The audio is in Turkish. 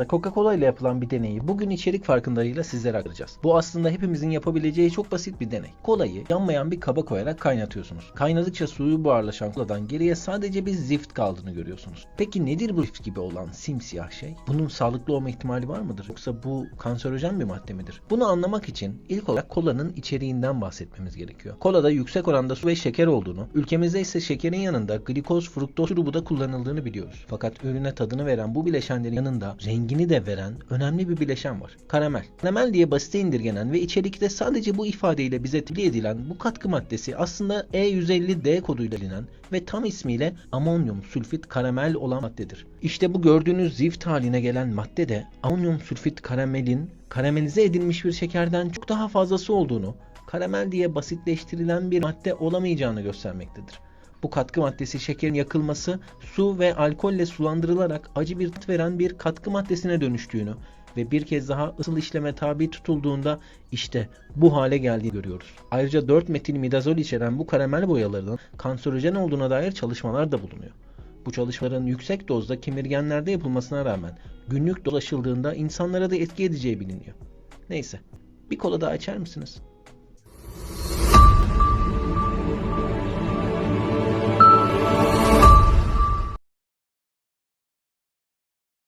kanalında Coca-Cola ile yapılan bir deneyi bugün içerik farkındalığıyla sizlere aktaracağız. Bu aslında hepimizin yapabileceği çok basit bir deney. Kolayı yanmayan bir kaba koyarak kaynatıyorsunuz. Kaynadıkça suyu buharlaşan koladan geriye sadece bir zift kaldığını görüyorsunuz. Peki nedir bu zift gibi olan simsiyah şey? Bunun sağlıklı olma ihtimali var mıdır? Yoksa bu kanserojen bir madde midir? Bunu anlamak için ilk olarak kolanın içeriğinden bahsetmemiz gerekiyor. Kolada yüksek oranda su ve şeker olduğunu, ülkemizde ise şekerin yanında glikoz, fruktoz şurubu da kullanıldığını biliyoruz. Fakat ürüne tadını veren bu bileşenlerin yanında rengini de veren önemli bir bileşen var. Karamel. Karamel diye basite indirgenen ve içerikte sadece bu ifadeyle bize tebliğ edilen bu katkı maddesi aslında E150D koduyla bilinen ve tam ismiyle amonyum sülfit karamel olan maddedir. İşte bu gördüğünüz zift haline gelen madde de amonyum sülfit karamelin karamelize edilmiş bir şekerden çok daha fazlası olduğunu, karamel diye basitleştirilen bir madde olamayacağını göstermektedir. Bu katkı maddesi şekerin yakılması, su ve alkolle sulandırılarak acı bir tat veren bir katkı maddesine dönüştüğünü ve bir kez daha ısıl işleme tabi tutulduğunda işte bu hale geldiğini görüyoruz. Ayrıca 4 metil midazol içeren bu karamel boyalarının kanserojen olduğuna dair çalışmalar da bulunuyor. Bu çalışmaların yüksek dozda kemirgenlerde yapılmasına rağmen günlük dolaşıldığında insanlara da etki edeceği biliniyor. Neyse, bir kola daha içer misiniz?